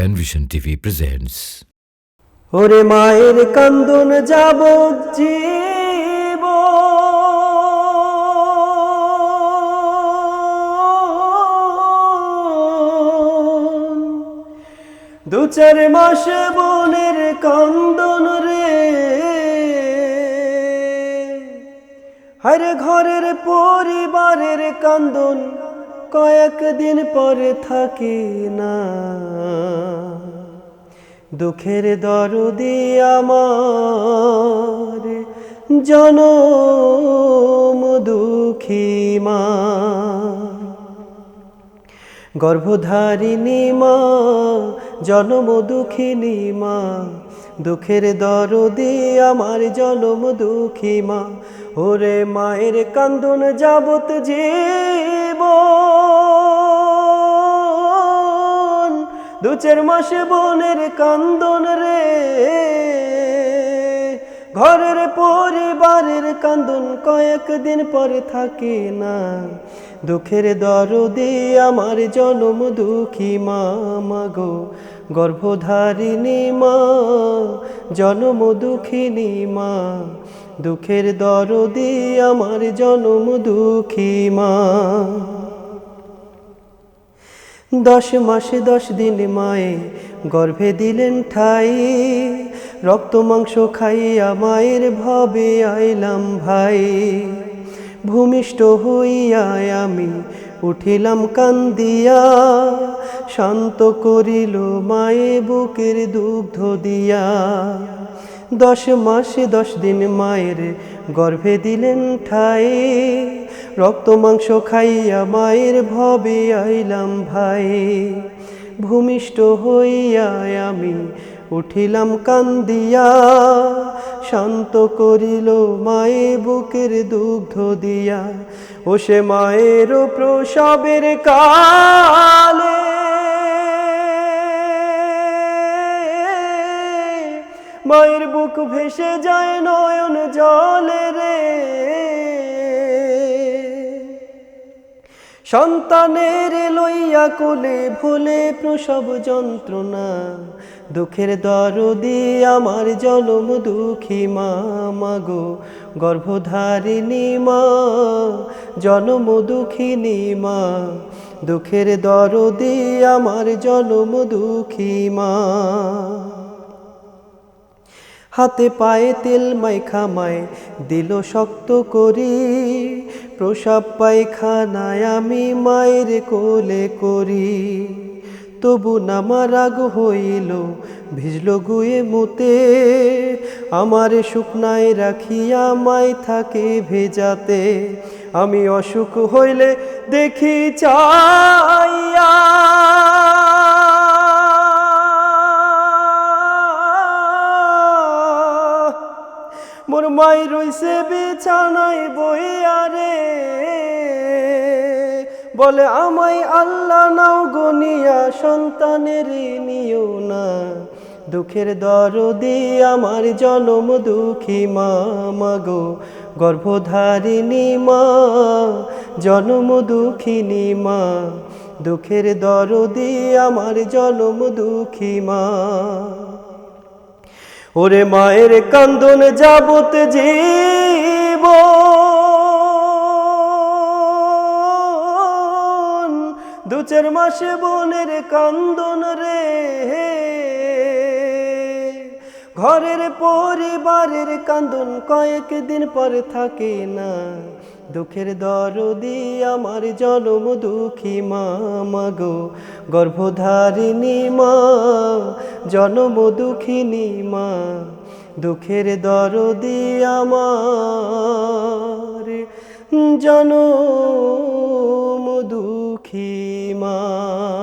Penvision TV presents ওরে মায়ের কান্দন যাব জীব। দু চার মাস বোনের কান্দন রে। হরে ঘরের পরিবারের কান্দন। কয়েকদিন পরে থাকে না। দুঃখের দরদি আমার, জনম দুঃখী মা। গর্ভধারিণী মা, জনম দুঃখিনী মা। দুঃখের দরদি আমার জনম দুঃখী মা। ওরে মায়ের কান্দন যাবত জীব দু চার মাসে বোনের কান্দন রে। ঘরের পরিবারের কান্দন কয়েকদিন পরে থাকে না। দুঃখের দরদে আমার জনম দুঃখী মা মাগো গর্ভধারিণী মা জনম দুঃখিনী মা, দুঃখের দরদে আমার জনম দুঃখী মা দশ মাসে দশ দিন মায়ে গর্ভে দিলেন ঠাই, রক্ত মাংস খাইয়া মায়ের ভবে আইলাম ভাই। ভূমিষ্ঠ হইয়া আমি উঠিলাম কান্দিয়া শান্ত করিল মায়ে বুকের দুগ্ধ দিয়া। দশ মাসে দশ দিন মায়ের গর্ভে দিলেন ঠাই। রক্ত মাংস খাইয়া মায়ের ভবে আইলাম ভাই। ভূমিষ্ঠ হইয়া আমি উঠিলাম কান্দিয়া। শান্ত করিল মায়ে বুকের দুগ্ধ দিয়া। ও সে মায়ের প্রসবের কালে মায়ের বুক ভেসে যায় নয়ন জলে রে। সন্তানের লইয়া কোলে ভোলে প্রসব যন্ত্রণা, দুঃখের দরদি আমার জনম দুঃখী মা মাগো গর্ভধারিণী মা, জনম দুঃখিনী মা, দুঃখের দরদি আমার জনম দুঃখী মা। হাতে পায়ে তেল মাইখা মায় দিল শক্ত করি। প্রসাব পায়খানায় আমি মায়ের কোলে করি। তবু নামার রাগ হইল, ভিজল গুয়ে মুতে। আমার শুকনায় রাখিয়া মাই থাকে ভেজাতে। আমি অসুখ হইলে দেখি চাইয়া। মোর মাই রইছে বিছানায় বইয়া রে। বলে, আমায় আল্লাহ নাও গনিয়া সন্তানের নিও না। দুঃখের দরদি আমার জনম দুঃখী মা মাগো গর্ভধারিণী মা, জনম দুঃখিনী মা। দুঃখের দরদি আমার জনম দুঃখী মা। ওরে মায়ের কান্দন যাবত জীব দু চার মাসে বোনের কান্দন রে। ঘরের পরিবারের কান্দন কয়েকদিন পরে থাকে না। দুঃখের দরদি আমার জনম দুঃখী মা মাগো গর্ভধারিণী মা, জনম দুঃখিনী মা। দুঃখের দরদি আমার জনম দুঃখী মা।